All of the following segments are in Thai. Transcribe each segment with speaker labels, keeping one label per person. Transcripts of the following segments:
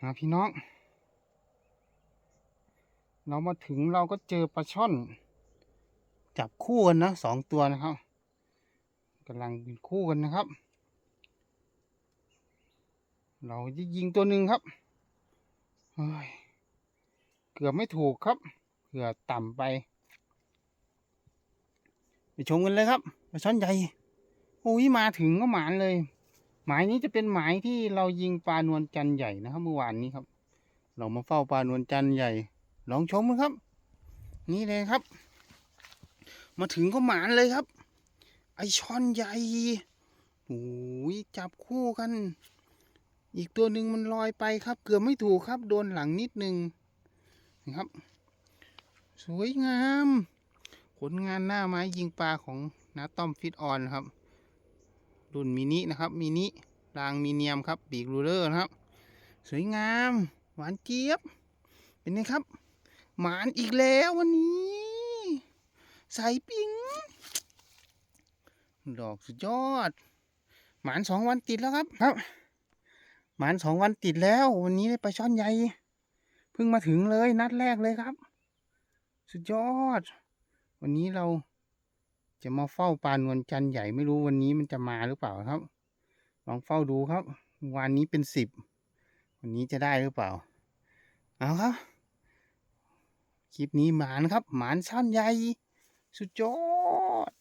Speaker 1: หาพี่น้อง เรามาถึงเราก็เจอปลาช่อน จับคู่กันนะสองตัวนะครับกำลังบินคู่กันนะครับ เราจะยิงตัวหนึ่งครับเฮ้ยเกือบไม่ถูกครับเกือบต่ำไป ไปชมกันเลยครับปลาช่อนใหญ่โอ้ยมาถึงก็หมานเลย หมายนี้จะเป็นหมายที่เรายิงปลานวลจันใหญ่นะครับ เมื่อวานนี้ครับ เรามาเฝ้าปลานวลจันใหญ่ ลองชมครับ นี่เลยครับ มาถึงก็หมานเลยครับ ไอช่อนใหญ่โอ้ยจับคู่กัน อีกตัวหนึ่งมันลอยไปครับ เกือบไม่ถูกครับโดนหลังนิดนึงนะครับ สวยงาม ผลงานหน้าไม้ยิงปลาของนาต้อมฟิตออนครับ รุ่นมินินะครับมินิรางมีเนียมครับปีกรูเลอร์นะครับ สวยงาม หวานเจี๊ยบ เป็นไงครับ หมานอีกแล้ววันนี้ใส่ปิงดอกสุดยอด หมานสองวันติดแล้วครับครับ หมานสองวันติดแล้ว วันนี้ได้ปลาช่อนใหญ่เพิ่งมาถึงเลยนัดแรกเลยครับ สุดยอด วันนี้เรา จะมาเฝ้าปลานวลจันทร์ใหญ่ไม่รู้วันนี้มันจะมาหรือเปล่าครับ ลองเฝ้าดูครับ วันนี้เป็นสิบวันนี้จะได้หรือเปล่า เอาครับ คลิปนี้หมานครับ หมานช่อนใหญ่สุดยอด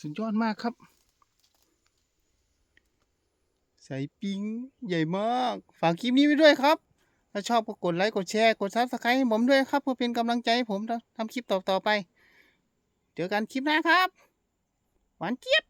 Speaker 1: สุดยอดมากครับใส่ปิงใหญ่มาก ฝากคลิปนี้ไว้ด้วยครับ ถ้าชอบก็กดไลค์กดแชร์กดซับสไครต์ให้ผมด้วยครับเพื่อเป็นกำลังใจให้ผมทำคลิปต่อๆไป เจอกันคลิปหน้าครับ หวานเจี๊ยบ